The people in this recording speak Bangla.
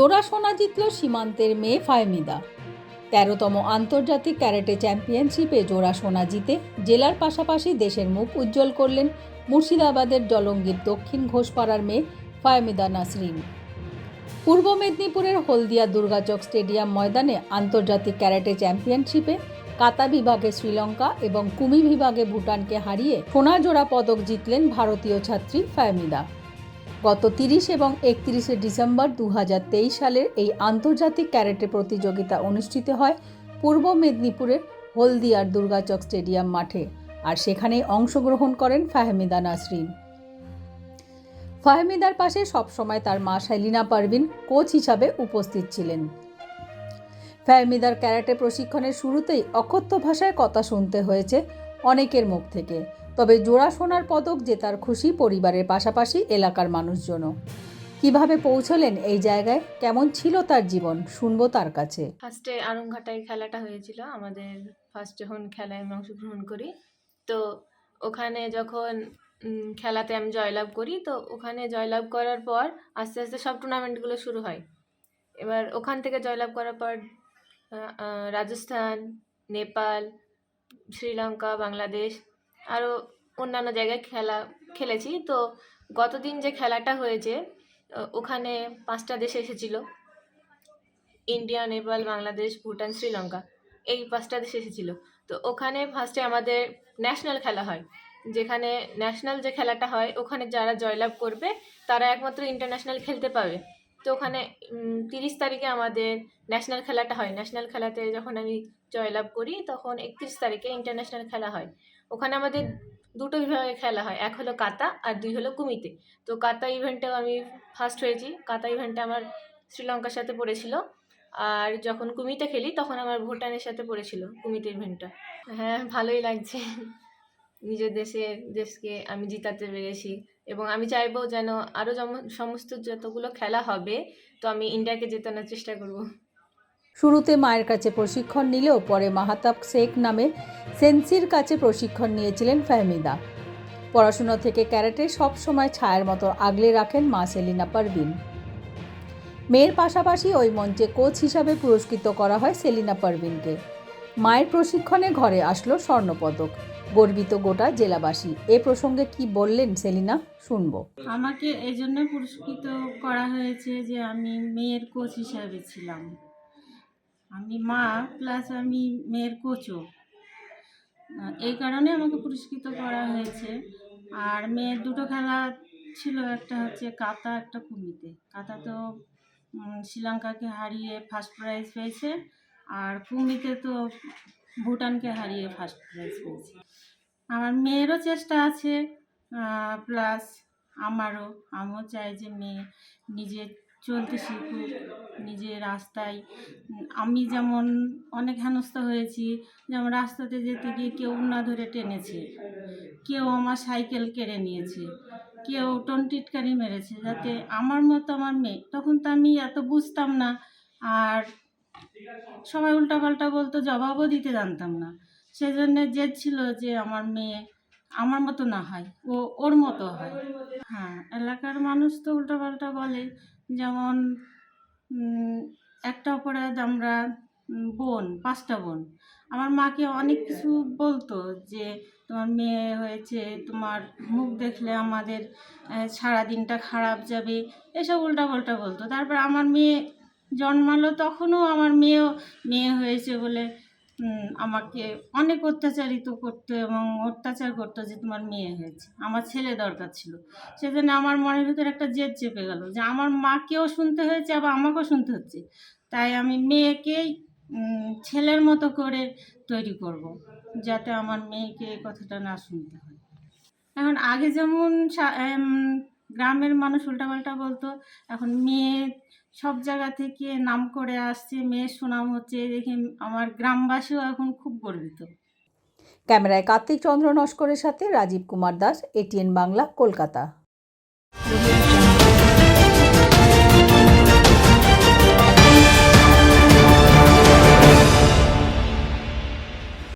জোড়া সোনা জিতল সীমান্তের মেয়ে ফাহমিদা। তেরোতম আন্তর্জাতিক ক্যারেটে চ্যাম্পিয়নশিপে জোড়া সোনা জিতে জেলার পাশাপাশি দেশের মুখ উজ্জ্বল করলেন মুর্শিদাবাদের জলঙ্গির দক্ষিণ ঘোষপাড়ার মেয়ে ফাহমিদা নাসরিন। পূর্ব মেদিনীপুরের হলদিয়া দুর্গাচক স্টেডিয়াম ময়দানে আন্তর্জাতিক ক্যারাটে চ্যাম্পিয়নশিপে কাতা বিভাগে শ্রীলঙ্কা এবং কুমি বিভাগে ভুটানকে হারিয়ে সোনা জোড়া পদক জিতলেন ভারতীয় ছাত্রী ফাহমিদা। গত তিরিশ এবং একত্রিশে ডিসেম্বর দু হাজার তেইশ সালের এই আন্তর্জাতিক ক্যারেটে প্রতিযোগিতা অনুষ্ঠিত হয় পূর্ব মেদিনীপুরের হলদিয়ার দুর্গাচক স্টেডিয়াম মাঠে আর সেখানেই অংশগ্রহণ করেন ফাহমিদা নাসরিন। ফাহমিদার পাশে সবসময় তার মা শাইলিনা পারভিন কোচ হিসাবে উপস্থিত ছিলেন। ফাহমিদার ক্যারাটে প্রশিক্ষণের শুরুতেই অকথ্য ভাষায় কথা শুনতে হয়েছে অনেকের মুখ থেকে। তবে জোড়া সোনার পদক জেতার খুশি পরিবারের পাশাপাশি এলাকার মানুষজনও। কীভাবে পৌঁছলেন এই জায়গায়? কেমন ছিল তার জীবন? শুনব তার কাছে। ফার্স্টে আরংঘাটায় খেলাটা হয়েছিল, আমাদের ফার্স্ট যখন খেলায় আমি অংশগ্রহণ করি, তো ওখানে যখন খেলাতে আমি জয়লাভ করি, তো ওখানে জয়লাভ করার পর আস্তে আস্তে সব টুর্নামেন্টগুলো শুরু হয়। এবার ওখান থেকে জয়লাভ করার পর রাজস্থান, নেপাল, শ্রীলঙ্কা, বাংলাদেশ আরও অন্যান্য জায়গায় খেলা, খেলেছি। তো গতদিন যে খেলাটা হয়েছে ওখানে পাঁচটা দেশ এসেছিল। ইন্ডিয়া, নেপাল, বাংলাদেশ, ভুটান, শ্রীলঙ্কা, এই পাঁচটা দেশ এসেছিল। তো ওখানে ফার্স্টে আমাদের ন্যাশনাল খেলা হয়। যেখানে ন্যাশনাল যে খেলাটা হয়, ওখানে যারা জয়লাভ করবে, তারা একমাত্র ইন্টারন্যাশনাল খেলতে পাবে। তো ওখানে তিরিশ তারিখে আমাদের ন্যাশনাল খেলাটা হয়। ন্যাশনাল খেলাতে যখন আমি জয়লাভ করি, তখন একত্রিশ তারিখে ইন্টারন্যাশনাল খেলা হয়। ওখানে আমাদের দুটো বিভাগে খেলা হয়, এক হলো কাতা আর দুই হলো কুমিতে। তো কাতা ইভেন্টেও আমি ফার্স্ট হয়েছি। কাতা ইভেন্টে আমার শ্রীলঙ্কার সাথে পড়েছিল। আর যখন কুমিতে খেলি, তখন আমার ভুটানের সাথে পড়েছিল কুমিতে ইভেন্টটা হ্যাঁ ভালোই লাগছে। নিজের দেশে, দেশকে আমি জিতাতে পেরেছি। এবং আমি চাইব যেন আরও সমস্ত যতগুলো খেলা হবে, তো আমি ইন্ডিয়াকে জেতানোর চেষ্টা করব। শুরুতে মায়ের কাছে প্রশিক্ষণ নিলেও পরে মাহাতাব শেখ নামে সেন্সির কাছে প্রশিক্ষণ নিয়েছিলেন ফাহমিদা। পড়াশুনো থেকে ক্যারাটে সব সময় ছায়ার মতো আগলে রাখেন মা সেলিনা পারভিন। মেয়ের পাশাপাশি ওই মঞ্চে কোচ হিসাবে পুরস্কৃত করা হয় সেলিনা পারভিনকে। মায়ের প্রশিক্ষণে ঘরে আসলো স্বর্ণপদক, গর্বিত গোটা জেলাবাসী। এ প্রসঙ্গে কি বললেন সেলিনা? শুনব। আমাকে এই জন্য পুরস্কৃত করা হয়েছে যে আমি মেয়ের কোচ হিসাবে ছিলাম। আমি মা প্লাস আমি মেয়ের কোচও এই কারণে আমাকে পুরস্কৃত করা হয়েছে। আর মেয়ের দুটো খেলা ছিল, একটা হচ্ছে কাতা, একটা কুমিতে। কাতা তো শ্রীলঙ্কাকে হারিয়ে ফার্স্ট প্রাইজ পেয়েছে, আর কুমিতে তো ভুটানকে হারিয়ে ফার্স্ট প্রাইজ পেয়েছে। আমার মেয়েরও চেষ্টা আছে প্লাস আমারও। আমিও চাই যে মেয়ে নিজে চলতে শিখুক, নিজের রাস্তায়। আমি যেমন অনেক হেনস্থা হয়েছি যেমন রাস্তাতে যেতে গিয়ে কেউ না ধরে টেনেছে, কেউ আমার সাইকেল কেড়ে নিয়েছে, কেউ টনটিটকারি মেরেছে যাতে আমার মতো আমার মেয়ে। তখন তো আমি এত বুঝতাম না আর সবাই উল্টাপাল্টা বলতো, জবাবও দিতে জানতাম না। সেজন্য জেদ ছিল যে আমার মেয়ে আমার মতো না হয়, ও ওর মতো হয়। হ্যাঁ এলাকার মানুষ তো উল্টাপাল্টা বলে যেমন একটা অপরাধ আমরা বোন পাঁচটা বোন। আমার মাকে অনেক কিছু বলতো যে তোমার মেয়ে হয়েছে তোমার মুখ দেখলে আমাদের আহ, সারাদিনটা খারাপ যাবে। এসব উল্টা উল্টাপাল্টা বলতো। তারপর আমার মেয়ে জন্মালো তখনও আমার মেয়েও মেয়ে হয়েছে বলে আমাকে অনেক অত্যাচারিত করতো এবং অত্যাচার করতো যে তোমার মেয়ে হয়েছে। আমার ছেলে দরকার ছিল। সেজন্য আমার মনের ভিতরে একটা জেদ চেপে গেল যে আমার মাকেও শুনতে হয়েছে, আবার আমাকেও শুনতে হচ্ছে। তাই আমি মেয়েকেই ছেলের মতো করে তৈরি করব, যাতে আমার মেয়েকে এই কথাটা না শুনতে হয়। এখন আগে যেমন গ্রামের মানুষ উল্টাপাল্টা বলতো, এখন মেয়ে সব জায়গা থেকে নাম করে আসছে, মেয়ের সুনাম হচ্ছে দেখে আমার গ্রামবাসীও এখন খুব গর্বিত। ক্যামেরায় কার্তিক চন্দ্র নস্করের সাথে রাজীব কুমার দাস, এটিএন বাংলা, কলকাতা।